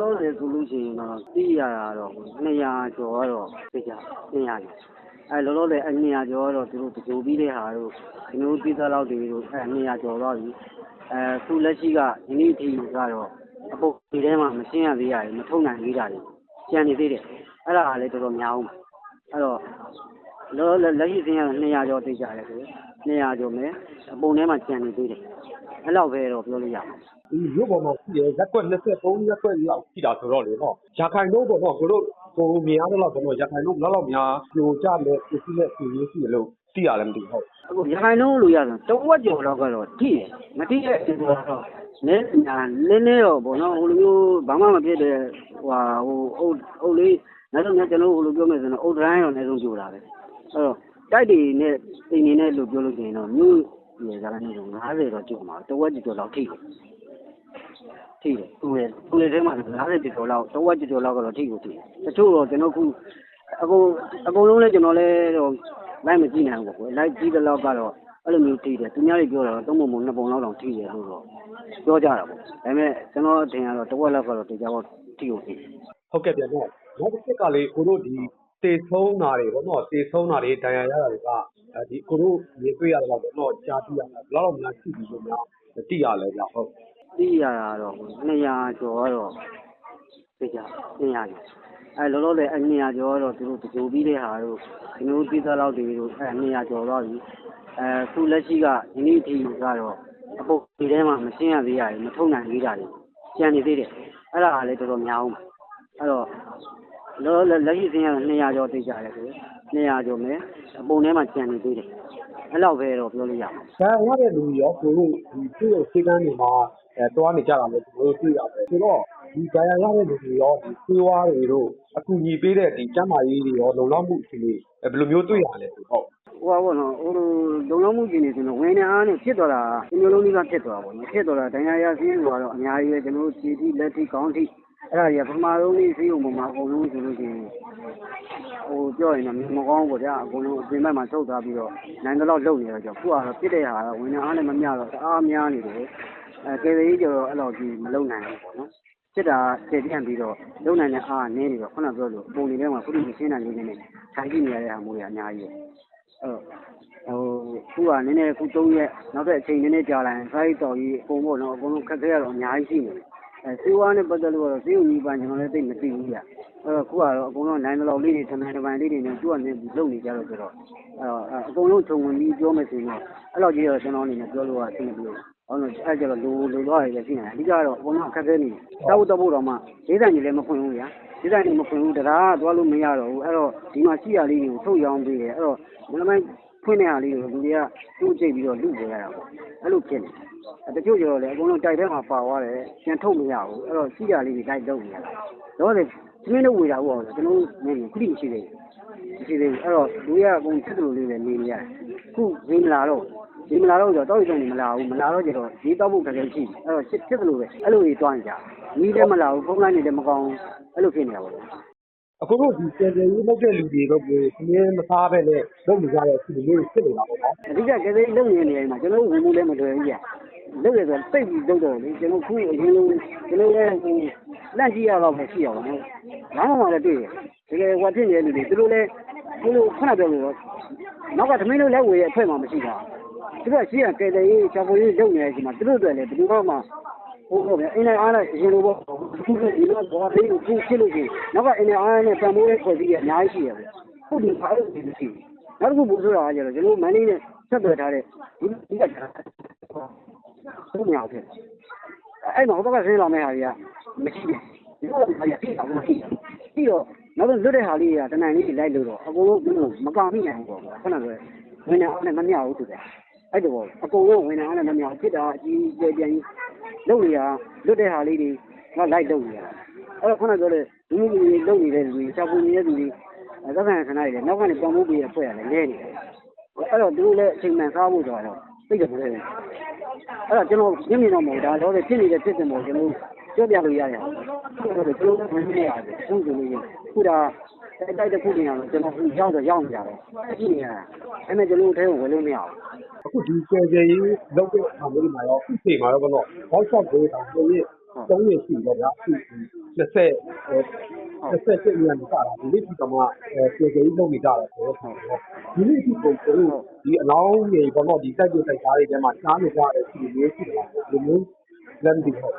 လောလောဆယ်ဆိုလို့ရှိရင်တော့သိရတာတော့200ကျော်တော့သိကြ200ကျော်အဲလောလောဆယ်အဲ200ကျော်တော့သူတို့တကြိုပြီးတဲ့ဟာတို့ကျွန်တော်သိသလောက်တွေတို့အဲ200ကျော်သွားပြီအဲသူလက်ရှိကဒီနေ့အထိကတော့အပုတ်ဒီထဲမှာမရှင်းရသေးရတယ်မထုံနိုင်သေးတာတွေကျန်နေသေးတယ်အဲ့ဒါကလည်းတော်တော်များအောင်အဲ့တော့ လောလောလက်ရှိစင်းကတော့200ကျော်သိကြတယ်ဆို200ကျော်မယ်အပုံထဲမှာကျန်နေသေးတယ်အဲ့လောက်ပဲတော့ပြောလို့ရမှာဒီမြို့ပေါ်မှာရှိတဲ့ရက်ကွက်23ရက်ကွက်လောက်ရှိတာဆိုတော့လေနော်ရခိုင်တို့ပေါ့နော်ကိုတို့ကိုမြင်ရတော့ပေါ့နော်ရခိုင်တို့ဘယ်လောက်များပြိုကျလဲပြည့်စုံတဲ့ပြည်ရေးရှိတယ်လို့သိရတယ်မသိဟုတ်အခုရခိုင်လုံးလို့ရဆိုတဝက်ကျော်တော့ကတော့ထိတယ်မထိတဲ့အခြေအနေတော့နည်းညာနည်းနည်းတော့ပေါ့နော်ဟိုလိုမျိုးဘာမှမဖြစ်တဲ့ဟိုဟာဟိုအုတ်အုတ်လေးနောက်တော့ကျွန်တော်ဟိုလိုပြောမယ်ဆိုရင်အုတ်တိုင်းတော့အနည်းဆုံးကြိုတာပဲအဲ့ တော့တိုက်တွေနဲ့အိမ်နေနဲ့လို့ပြောလို့ရှိရင်တော့မြို့ရေကလည်း90တော့ကြိုမှာတဝက်ကျော်လောက်ထိတယ်ထိတယ်သူလေသူလေထဲမှာ90ကျော်လောက်တဝက်ကျော်လောက်ကတော့ထိကိုထိတယ်တချို့တော့ကျွန်တော်ခုအကုန်အကုန်လုံးလည်းကျွန်တော်လည်းတော့လိုက်မကြည့်နိုင်ဘူးကွယ်လိုက်ကြည့်တဲ့လောက်ကတော့အဲ့လိုမျိုးထိတယ်သူများတွေပြောတာတော့သုံးပုံပုံနှစ်ပုံလောက်တောင်ထိတယ်လို့တော့ပြောကြတာပေါ့ဒါပေမဲ့ကျွန်တော်အထင်ကတော့တစ်ဝက်လောက်ကတော့တေချာပေါ့ထိကိုထိတယ်ဟုတ်ကဲ့ပြန်တော့နောက်တစ်ချက်ကလေကိုတို့ဒီ တေဆုံးတာတွေပေါ့နော်တေဆုံးတာတွေဒဏ်ရာရတာတွေကအဲဒီကိုတို့မြင်တွေ့ရတော့ပေါ့နော်ကြားသိရတာဘယ်လောက်များရှိပြီလို့များသိရလဲဗျဟုတ်သိရတာတော့200ကျော်တော့တေချာ200ကျော်အဲလောလောဆယ်အဲ200ကျော်တော့သူတို့တကြိုပြီးတဲ့ဟာတို့ကျွန်တော်သိသလောက်တွေတို့အဲ200ကျော်သွားပြီအဲသူလက်ရှိကဒီနေ့အထိကတော့အပုတ်ဒီထဲမှာမရှင်းရသေးရတယ်မထုံနိုင်သေးတာတွေကျန်နေသေးတယ်အဲ့ဒါကလည်းတော်တော်များအောင်အဲ့တော့ လောလောလက်ရှိစင်းကတော့200ကျော်သိကြတယ်ဆို200ကျော်မယ်အပုံထဲမှာကျန်နေသေးတယ်အဲ့လောက်ပဲတော့ပြောလို့ရမှာဒါရတဲ့လူတွေရောကိုတို့ဒီသူ့ရဲ့စေကန်းတွေမှာအဲတွားနေကြတာလည်းကိုတို့တွေ့ရတယ်ဆိုတော့ဒီဒါရရတဲ့လူတွေရောဒီသေဝါးတွေတို့အကူအညီပေးတဲ့ဒီကျန်းမာရေးတွေရောလုံလောက်မှုအခြေအနေအဲဘယ်လိုမျိုးတွေ့ရလဲဟုတ်ဟိုပါဘောနော်ဟိုလိုလုံလောက်မှုကြီးနေဆိုတော့ဝင်းနေအားနဲ့ဖြစ်သွားတာဒီမျိုးလုံးကြီးကဖြစ်သွားပါဘောနော်ဖြစ်သွားတာဒဏ်ရာရစီးလို့ကတော့အများကြီးပဲကျွန်တော်တို့ခြေထိလက်ထိကောင်းထိ အဲ့ဒါကြီးကပထမဆုံးလေးစီးုံပေါ်မှာအကုန်လုံးဆိုလို့ရှိရင်ဟိုပြောရင်တော့မကောင်းဘူးဗျာအကုန်လုံးအပြင်ဘက်မှာထုတ်ထားပြီးတော့နိုင်တော့လုံနေတော့ကြောက်ခုကတော့ဖြစ်တဲ့ဟာကဝင်းနေအားနဲ့မမျှတော့တအားများနေတယ်အဲကယ်သေးကျတော့အဲ့လိုကြီးမလုံနိုင်ဘူးပေါ့နော်စစ်တာတည်ပြန့်ပြီးတော့လုံနိုင်တဲ့အားနည်းနေတော့ခုနပြောလို့ပုံတွေထဲမှာခုနကရှင်းတာလေးနဲ့ခြိုင်ကြည့်နေရတဲ့ဟာမျိုးတွေအများကြီးပဲအဲ့ဟိုခုကနည်းနည်းခု၃ရက်နောက်ထပ်အချိန်နည်းနည်းကြာလာရင် try တော်ကြီးအကုန်ပေါ့နော်အကုန်လုံးခက်ခဲရတော့အများကြီးရှိနေတယ် အဲစေဝါနဲ့ပတ်သက်လို့တော့စေုံကြီးပန်းကျွန်တော်လည်းသိမသိဘူးဗျအဲ့တော့ခုကတော့အကုန်လုံးနိုင်တော့လေးတွေထမန်ထမန်လေးတွေနဲ့သူ့အနေနဲ့လုံနေကြတော့ဆိုတော့အဲ့တော့အကုန်လုံးခြုံဝင်ပြီးပြောမယ်ဆိုရင်တော့အဲ့လိုကြီးတော့ကျွန်တော်အနေနဲ့ပြောလို့ရအဆင်မပြေဘူးဟုတ်လို့အဲ့ကျတော့လူလူသွားရည်လည်းရှိနေတယ်အဓိကတော့အကုန်လုံးအခက်ခဲနေတယ်တောက်တော့ဖို့တော့မှဒေသကြီးလည်းမဖွင့်ဘူးဗျာဒေသကြီးမဖွင့်ဘူးတရားသွားလို့မရတော့ဘူးအဲ့တော့ဒီမှာရှိရလေးတွေကိုထုတ်ရောင်းပေးတယ်အဲ့တော့မနမိုင်း ဖွင့်တဲ့ဟာလေးကို လူတွေကသူ့ကြိတ်ပြီးတော့လူပေါ်ရတာပေါ့ အဲ့လိုဖြစ်နေတချို့ကျတော့လေအကုန်လုံး တိုက်ထဲမှာ ပါသွားတယ် ပြန်ထုတ်မရဘူး အဲ့တော့ ရှိရလေးတွေတိုက်လုပ်နေရတာတော့လေသမင်းတို့ဝေတာဟုတ်အောင်ကျွန်တော်နေခုတိရှိသေးတယ်ရှိသေးဘူး အဲ့တော့ လူရအကုန်စစ်တူလေးပဲ နေနေရတယ်ခုဈေးမလာတော့ဒီမလာတော့ဆိုတော့တောက်ရီတုံနေမလာဘူး မလာတော့ကျတော့ဒီတောက်ဖို့ခက်ခဲရှိအဲ့တော့ဖြစ်ဖြစ်သလိုပဲ အဲ့လိုကြီးတွားနေကြနီးလည်း မလာဘူး ဖုန်းလိုင်းနေလည်း မကောင်းအဲ့လိုဖြစ်နေတာပေါ့ အခုတို့ဒီကျေကျေရေးလုပ်တဲ့လူတွေတော့ကိုခင်းမစားပဲနဲ့ လုပ်နေကြတဲ့ အခြေအနေမျိုးဖြစ်နေတာပေါ့နော် အဓိကကလေးလုံနေနေမှာ ကျွန်တော်ဝင်မှုလည်း မလွယ်ဘူးကြာလုံရဆိုတိတ်ပြီးလုံတော့လေ ကျွန်တော်ခုအရင်လုံးကျွန်တော်လည်းဟိုလက်ကြည့်ရတော့မရှိအောင်နော်ဘာမှမလည်း တွေ့တယ် တကယ်ဟိုဖြစ်နေတဲ့ လူတွေ သူတို့လည်းသူတို့ခဏပြောလို့နောက်ကသမင်းတို့လည်းဝေရအထွက်မှ မရှိတာ သူတို့ရှိရကဲတဲ့ရေးချောပေါ်ရေး လုံနေတဲ့အချိန်မှာ သူတို့တွေလည်း ဘယ်သူမှမ ဟုတ်ဟုတ်ပဲအင်းနဲ့အားနဲ့အရင်လိုပေါ့ခုဒီလိုဘောလေးကိုခုဖြစ်လို့ရှိရင်နောက်ကအင်းနဲ့အားနဲ့ပံမိုးလေးဖွဲ့ပြီးရအများကြီးရှိရပဲခုဒီဖားလို့ဒီလိုရှိနောက်တစ်ခုပို့ဆိုတာကကျတော့ကျွန်တော်မန်လေးနဲ့ဆက်သွယ်ထားတဲ့ဒီဒီကဟုတ်မြောက်ဖြစ်အဲ့မှာဟိုဘက်ကဆင်းလာမယ့်ဟာတွေကမရှိဘူးဒီလိုဟာတွေပြည့်အောင်မရှိဘူးပြီးတော့နောက်တော့လွတ်တဲ့ဟာလေးတွေကတနန်လေးတွေလိုက်လို့တော့အကုန်လုံးသူ့ကိုမကောင်မိနိုင်ဘူးပေါ့ခဏဆိုဝင်နေအောင်နဲ့မမြောက်ဘူးသူကအဲ့တော့အကုန်လုံးဝင်နေအောင်နဲ့မမြောက်ဖြစ်တာအကြီးကျယ်ပြန်ကြီး လုပ်နေရလွတ်တဲ့ဟာလေးတွေကလိုက်လုပ်နေရအဲ့တော့ခုနပြောတဲ့လူမှုကြီးလုပ်နေတဲ့လူတွေစာပူနေတဲ့လူတွေအဲသက်ဆိုင်ခဏတွေလည်းနောက်ကနေပုံမှုပေးရဖွဲ့ရတယ်လဲနေတယ်အဲ့တော့သူတို့လည်းအချိန်မှန်စားဖို့ဆိုတော့သိတယ်ပြောတယ်အဲ့တော့ကျွန်တော်ညမြင်တော့မဟုတ်ဒါတော့ဖြစ်နေတဲ့ဖြစ်တယ်မို့ကျွန်တော်ပြောပြလို့ရတယ်ကျွန်တော်ကျွန်တော်ဝင်နေရတယ်သူ့ဆိုလို့ခုဒါ တိုက်တိုက်တစ်ခုနေရတော့ကျွန်တော်ခုရောက်တော့ရောက်နေရတယ်ကြည့်နေရတာအဲ့မဲ့ကျွန်တော်ထဲကိုဝင်လို့မရဘူးအခုဒီကျေကျေရေးလုပ်တဲ့အခါမျိုးမှာရောအခုချိန်မှာတော့ကတော့ဟောက်ရှော့ကိုတောင်ပြည့်သုံးရရှိတော့ဗျာအခု28ရက်နေ့စတာဒီနေ့ဒီကမှအဲကျေကျေကြီးလုပ်နေကြတယ်ဆိုတော့ဒီနေ့ဒီပုံကိုဒီအလောင်းတွေဘောတော့ဒီတိုက်ပြတိုက်သားတွေထဲမှာရှားနေကြတယ်ဒီလိုမျိုးရှိတယ်ဒီလိုမျိုးလက်မတည်ဟုတ်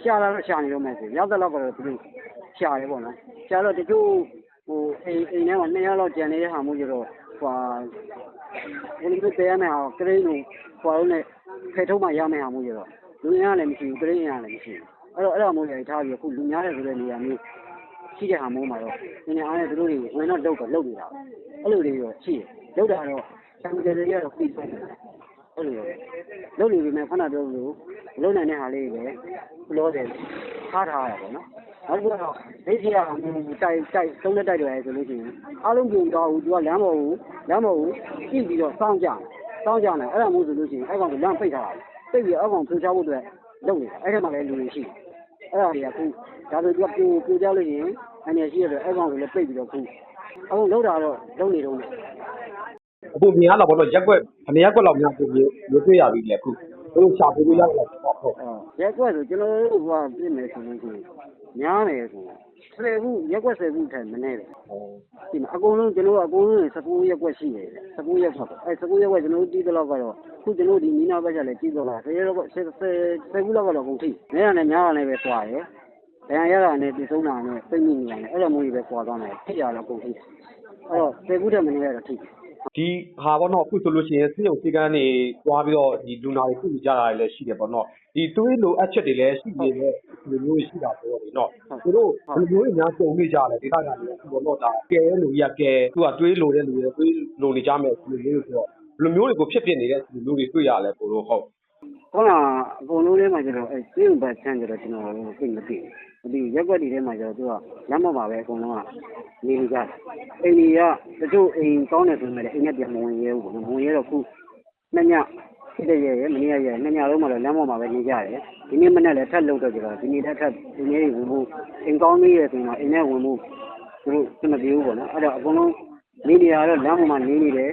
ရှာလာတော့ရှာနေတော့မယ်ဆိုရောက်တဲ့လောက်ကတော့သူတို့ရှာတယ်ပေါ့နော်ရှာတော့တချို့ဟို အိမ်အိမ်ထဲမှာနှစ်ယောက်လောက်ကြံနေတဲ့ဟာမျိုးကြတော့ဟိုဘယ်လိုလဲရမယ်ဟာကရိန်းကိုဟိုလုံးနဲ့ဖယ်ထုတ်မှရမယ်ဟာမျိုးကြတော့လူရင်းကလည်းမရှိဘူးကရိန်းရင်းကလည်းမရှိဘူးအဲ့တော့အဲ့ဒါမျိုးတွေထားပြီးအခုလူများတဲ့ဆိုတဲ့နေရာမျိုးရှိတဲ့ဟာမျိုးမှာတော့နည်းနည်းအားနဲ့သူတို့တွေဝင်တော့လောက်တော့လောက်နေတာအဲ့လိုတွေတော့ရှိတယ်လောက်တာတော့ဆံကြယ်တွေကတော့ပြီးသွားတယ်အဲ့လိုလုပ်နေပြီမဲ့ခဏပြောလို့လုံနိုင်တဲ့ဟာလေးတွေဘလောတယ်ထားထားရပါတော့နော က်တစ်ခုကတော့ဒိတ်စီကတိုက်တိုက်သုံးလက်တိုက်တယ်ဆိုလို့ရှိရင်အားလုံးပြုံတော့ဘူးသူကလမ်းပေါ်ကိုလမ်းပေါ်ကိုကြည့်ပြီးတော့စောင့်ကြစောင့်ကြတယ်အဲ့ဒါမျိုးဆိုလို့ရှိရင်အဲ့ကောင်ကလမ်းပိတ်ထားတာပိတ်ပြီးအောက်ကောင်ဖြိုးချဖို့အတွက်လုပ်နေတာအဲ့ထက်မှလည်းလူတွေရှိတယ်အဲ့ဒါတွေကခုဒါဆိုသူကပြိုပြိုကြလို့ရှိရင်အနေရှိရတော့အဲ့ကောင်ကိုလည်းပိတ်ပြီးတော့ခုအခုလောက်တာတော့လုံနေတော့အခုမြင်ရတာဘောတော့ရက်ွက်အနေရက်ွက်လောက်များကိုမျိုးမျိုးတွေ့ရပြီလေအခုတို့ရှာဖို့လို့ရတယ်ပေါ့ဟုတ်ရက်ကွက်ဆိုကျွန်တော်တို့ကပြင်မယ်ဆိုလို့ရှိရင် များတယ်ဆိုဆယ်ခုရက်ကွက်ဆယ်ခုထဲမနေတယ်ဒီမှာအကုန်လုံးကျွန်တော်အကုန်လုံး19ရက်ကွက်ရှိတယ်19ရက်ကွက်အဲ19ရက်ကွက်ကျွန်တော်တို့တီးတော့ကတော့ခုကျွန်တော်ဒီနီနာဘက်ကလည်းတီးတော့လား10ရက်ကွက်10 10ခုလောက်ကတော့ကုန်ထိနေရနဲ့များရတယ်ပဲတွားတယ်ဒဏ်ရာရတာနဲ့ပြည်ဆုံးတာနဲ့ပြိမိနေတယ်အဲ့လိုမျိုးတွေပဲပွာသွားတယ်ထိရတော့ကုန်ထိအဲ့တော့10ခုထဲမနေရတော့ထိ ဒီဟာဘောတော့အခုဆိုလို့ရှိရင်စစ်ရုံစီကန်းတွေတွားပြီးတော့ဒီလူနာတွေပြုကြတာလည်း ရှိတယ်ပေါ့နော် ဒီတွေးလိုအပ်ချက်တွေလည်း ရှိနေတဲ့ လူမျိုးရှိတာဆိုတော့ဒီနော် သူတို့ ဘယ်လိုမျိုးများစုံနေကြလဲ ဒေသခံတွေ အခုဘောတော့ဒါကဲလူကြီးကဲသူကတွေးလိုတဲ့လူတွေတွေးလိုနေကြမယ်ဒီလိုမျိုးဆိုတော့ ဘယ်လိုမျိုးတွေကို ဖြစ်ဖြစ်နေတဲ့လူမျိုးတွေ တွေ့ရလဲပို့လို့ ဟုတ် ခုနအကုန်လုံးလေးမှာကျတော့အဲကျင်းဘတ်ချမ်းကျတော့ကျွန်တော်တို့သိမသိဘူးမသိရက်ွက်တွေထဲမှာကျတော့သူကလမ်းမမှာပဲအကုန်လုံးကနေနေကြတယ်အိမ်ကြီးကတချို့အိမ်ကောင်းတယ်ဆိုပေမဲ့အိမ်နဲ့ပြန်မဝင်ရဲဘူးပေါ့မဝင်ရဲတော့ခုနှစ်ညဖြစ်တဲ့ရဲ့မနေ့ကရဲ့နှစ်ညလုံးမှာတော့လမ်းပေါ်မှာပဲနေကြတယ်ဒီနေ့မနေ့လည်းထပ်လုံတော့ကြတော့ဒီနေ့လည်းထပ်ဒီနေ့ဝင်ဖို့အိမ်ကောင်းသေးရဲ့ဆိုရင်တော့အိမ်နဲ့ဝင်ဖို့သူတို့စမပြေဘူးပေါ့နော်အဲ့တော့အကုန်လုံးနေနေရတော့လမ်းပေါ်မှာနေနေတယ်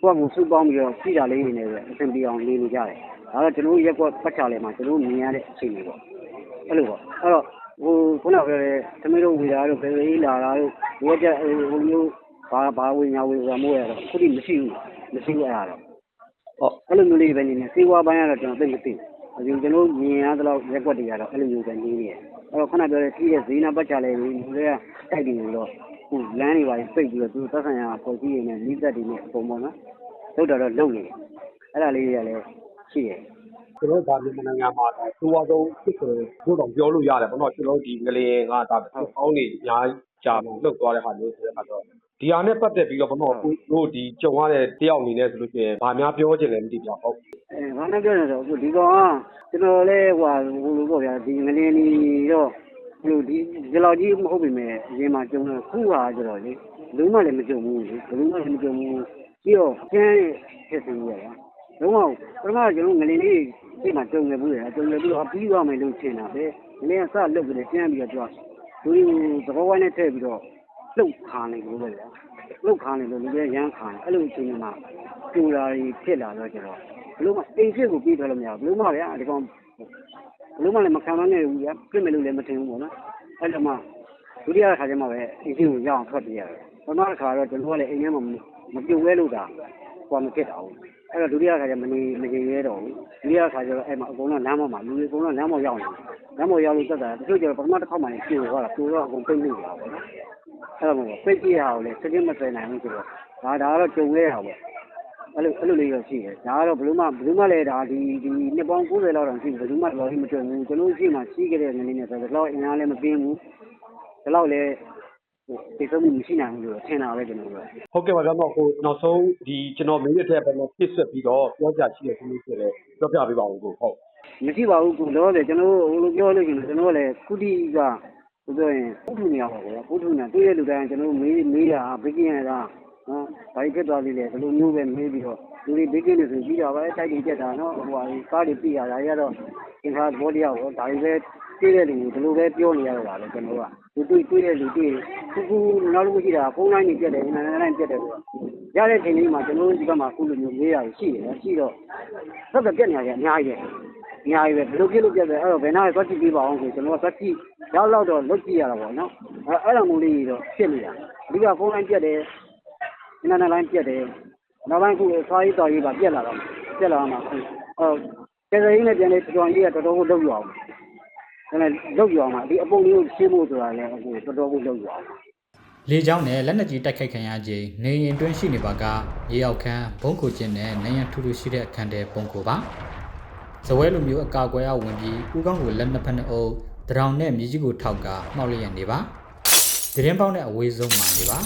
ကိုယ့်ကစုပေါင်းပြီးတော့စီတာလေးနေနေပဲအဆင်ပြေအောင်နေနေကြတယ် ဒါတော့ကျွန်တော်ရက်ကွက်ပတ်ချလဲမှာကျွန်တော်မြင်ရတဲ့အခြေအနေပေါ့အဲ့လိုပေါ့အဲ့တော့ဟိုခုနကပြောတဲ့သမီးတို့ဝေတာတို့ဘယ်လိုလာတာတို့ဒီကဟိုဟိုမျိုးဘာဘာဝေညာဝေဆိုတာမို့ရတော့ခုတိမရှိဘူးမရှိဘူးအဲ့ဒါတော့ဟုတ်အဲ့လိုမျိုးလေးပဲနေနေစေဝါပိုင်းကတော့ကျွန်တော်သိမသိဘူးကျွန်တော်မြင်ရသလောက်ရက်ကွက်တွေကတော့အဲ့လိုမျိုးပဲနေနေတယ်အဲ့တော့ခုနပြောတဲ့ကြီးတဲ့ဈေးနာပတ်ချလဲလေးလူတွေကတိုက်နေလို့တော့ဟိုလမ်းတွေပါပိတ်ပြီးတော့သူသက်ဆိုင်ရာပုံကြီးတွေနဲ့မိသက်တွေနဲ့အကုန်ပေါ့နော်လောက်တော့တော့လုံနေတယ်အဲ့ဒါလေးတွေကလည်း ရှိတယ်ကျွန်တော်ဒါမြန်မာနိုင်ငံမှာဒါသိုးဝါဆုံးဖြစ်ဆိုတို့တော့ပြောလို့ရတယ်ပေါ့နော်ကျွန်တော်ဒီငလျင်ကဒါအောင်းနေအများကြာမှလှုပ်သွားတဲ့ဟာမျိုးဆိုတဲ့အခါတော့ဒီဟာနဲ့ပတ်သက်ပြီးတော့ပေါ့နော်တို့ဒီကြုံရတဲ့တယောက်အနေနဲ့ဆိုလို့ရှိရင်ဗာများပြောချင်တယ်မသိဘူးဟုတ်အဲဘာနဲ့ပြောနေဆိုအခုဒီကောင်ကကျွန်တော်လည်းဟိုဟိုလိုပေါ့ဗျာဒီငလင်းကြီးတော့ဘလို့ဒီဒီလောက်ကြီးမဟုတ်ပြီမဲ့အရင်မှကြုံတော့ခုဟာကျတော့လေလုံးဝလည်းမကြုံဘူးလေဘယ်လုံးဝလည်းမကြုံဘူးပြီးတော့ကျန်းရဲ့ဖြစ်စီရပါ လုံးဝပထမကျွန်တော်ငလင်းလေးဒီမှာကြုံနေဘူးလေကြုံနေပြီးတော့ပြီးသွားမယ်လို့ထင်တာပဲငလင်းကစလုတ်ပြီးကျန်းပြီးတော့သူကလူသဘောဝိုင်းနဲ့ထည့်ပြီးတော့လှုပ်ခါနေလို့ပဲဗျာလှုပ်ခါနေလို့လူတွေရမ်းခါနေအဲ့လိုအချိန်မှာပြူတာတွေဖြစ်လာတော့ကျတော့ဘလို့မအိမ်ဖြစ်ကိုပြီးထွက်လို့မရဘူးဘလို့မဗျာဒီကောင်ဘလို့မလည်းမခံမနဲ့ဘူးဗျာပြစ်မယ်လို့လည်းမထင်ဘူးပေါ့နော်အဲ့တော့မှဒုတိယတစ်ခါကျမှပဲအိမ်ဖြစ်ကိုရအောင်ထွက်ပြေးရတယ်ပထမတစ်ခါတော့ကျွန်တော်ကလည်းအိမ်ထဲမှာမပြုတ်ဝဲလို့တာဟိုမဖြစ်တာဘူး အဲ့တော့ဒုတိယတစ်ခါကျမနေမနေရဲတော့ဘူးဒုတိယတစ်ခါကျတော့အဲ့မှာအကုန်လုံးလမ်းပေါ်မှာလူတွေအကုန်လုံးလမ်းပေါ်ရောက်နေလမ်းပေါ်ရောက်လို့တက်တာတချို့ကျတော့ပထမတစ်ခေါက်မှလည်းပြိုသွားတာပြိုတော့အကုန်ပိတ်နေကြတာပေါ့နော်အဲ့တော့ပိတ်ပြရအောင်လေစက်ချင်းမစဲနိုင်ဘူးဆိုတော့ဒါဒါကတော့ကြုံလဲတာပေါ့အဲ့လိုအဲ့လိုလေးတော့ရှိတယ်ဒါကတော့ဘယ်လိုမှဘယ်လိုမှလည်းဒါဒီဒီနှစ်ပေါင်း90လောက်တောင်ရှိဘယ်လိုမှတော့မကြုံဘူးကျွန်တော်ရှိမှရှိခဲ့တဲ့ငနေနဲ့ဆိုတော့အင်အားလည်းမပြင်းဘူးဒီလောက်လည်းဟို သိဆုံးမှုမရှိနိုင်ဘူးလို့ထင်တာပဲကျွန်တော်ကဟုတ်ကဲ့ပါဗျာတော့ဟိုနောက်ဆုံးဒီကျွန်တော်မင်းရတဲ့ဘက်မှာပြစ်ဆက်ပြီးတော့ပြောကြရှိတဲ့သူမျိုးဆိုလည်းပြောပြပေးပါဦးကိုဟုတ်မရှိပါဘူးကိုလောတယ်ကျွန်တော်ဟိုလိုပြောလို့ရှိရင်ကျွန်တော်လည်းကုတီကဘယ်ပြောရင်ပုထုနေရပါဘောပုထုနေတွေ့ရလူတိုင်းကျွန်တော်မေးမေးတာဘေးကင်းရတာနော်ဘာဖြစ်သွားသေးလဲဘယ်လိုမျိုးပဲမေးပြီးတော့လူတွေဘေးကင်းနေဆိုပြီးတော့ပဲတိုက်ကြည့်ကြတာနော်ဟိုဟာကားတွေပြရတာရတော့သင်္ခါဘောတရားကိုဒါတွေပဲ တွေ့တဲ့လူကိုဒီလိုပဲပြောနေရတော့တာလေကျွန်တော်ကသူတွေ့တွေ့တဲ့လူတွေ့ခုခုနောက်တစ်ခုရှိတာဖုန်းလိုင်းနေပြတ်တယ်အင်တာနက်လိုင်းပြတ်တယ်ဆိုတော့ရတဲ့ချိန်လေးမှာကျွန်တော်တို့ဒီဘက်မှာခုလိုမျိုးမေးရရှိတယ်ရှိတော့သက်ကပြက်နေရတယ်အများကြီးပဲအများကြီးပဲဘယ်လိုဖြစ်လို့ပြတ်တယ်အဲ့တော့ဘယ်နားသွားကြည့်ပေးပါအောင်ဆိုကျွန်တော်ကသွားကြည့်ရောက်တော့တော့လုတ်ကြည့်ရတာပေါ့နော်အဲ့အဲ့လိုမျိုးလေးတော့ဖြစ်နေတာအဓိကဖုန်းလိုင်းပြတ်တယ်အင်တာနက်လိုင်းပြတ်တယ်နောက်ပိုင်းခုသွားရေးတော်ရေးပါပြတ်လာတော့ပြတ်လာမှအခုအော်ကျေစရင်းနဲ့ပြန်လေကြောင်ကြီးကတော်တော်ကိုလုတ်ရအောင် ဒါနဲ့လုတ်ရအောင်ပါဒီအပုံလေးကိုရှင်းဖို့ဆိုတာလည်းအခုတော်တော်ကိုလုတ်ရအောင်လေကြောင်းနဲ့လက်နက်ကြီးတိုက်ခိုက်ခံရခြင်းနေရင်တွင်းရှိနေပါကရေရောက်ခန်းဘုံကိုကျင်းနဲ့နိုင်ရန်ထူထူရှိတဲ့အခန်းတဲပုံကိုပါဇဝဲလိုမျိုးအကာအကွယ်အဝင်ပြီးဥကောင်းကိုလက်နှစ်ဖက်နှစ်အုပ်တရောင်နဲ့မြေကြီးကိုထောက်ကမှောက်လျက်နေပါတရင်ပေါက်နဲ့အဝေးဆုံးမှနေပါ